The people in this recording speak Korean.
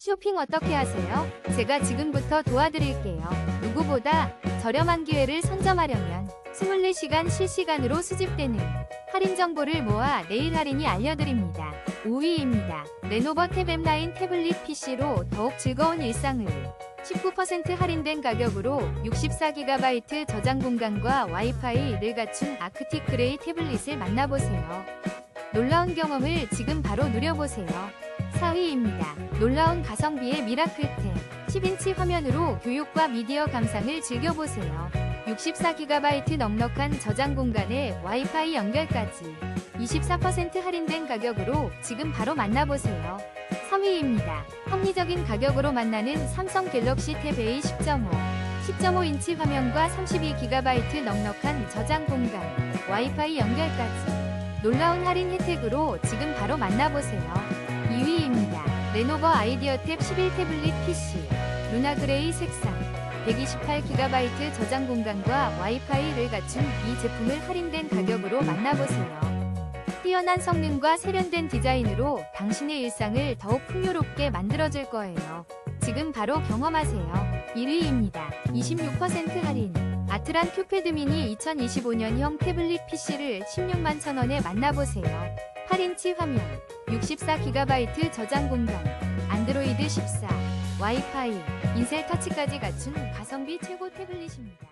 쇼핑 어떻게 하세요? 제가 지금부터 도와드릴게요. 누구보다 저렴한 기회를 선점하려면 24시간 실시간으로 수집되는 할인 정보를 모아 내일 할인이 알려드립니다. 5위입니다. 레노버 탭 M9 태블릿 PC로 더욱 즐거운 일상을 19% 할인된 가격으로 64GB 저장 공간과 와이파이를 갖춘 아크틱 그레이 태블릿을 만나보세요. 놀라운 경험을 지금 바로 누려보세요. 4위입니다. 놀라운 가성비의 미라클 탭. 10인치 화면으로 교육과 미디어 감상을 즐겨보세요. 64GB 넉넉한 저장 공간에 와이파이 연결까지 24% 할인된 가격으로 지금 바로 만나보세요. 3위입니다. 합리적인 가격으로 만나는 삼성 갤럭시 탭 A 10.5. 10.5인치 화면과 32GB 넉넉한 저장 공간, 와이파이 연결까지 놀라운 할인 혜택으로 지금 바로 만나보세요. 2위입니다. 레노버 아이디어 탭 11 태블릿 PC 루나 그레이 색상 128GB 저장 공간과 와이파이를 갖춘 이 제품을 할인된 가격으로 만나보세요. 뛰어난 성능과 세련된 디자인으로 당신의 일상을 더욱 풍요롭게 만들어줄 거예요. 지금 바로 경험하세요. 1위입니다. 26% 할인. 아트란 큐패드 미니 2025년형 태블릿 PC를 16만 천원에 만나보세요. 8인치 화면, 64GB 저장 공간, 안드로이드 14, 와이파이, 인셀 터치까지 갖춘 가성비 최고 태블릿입니다.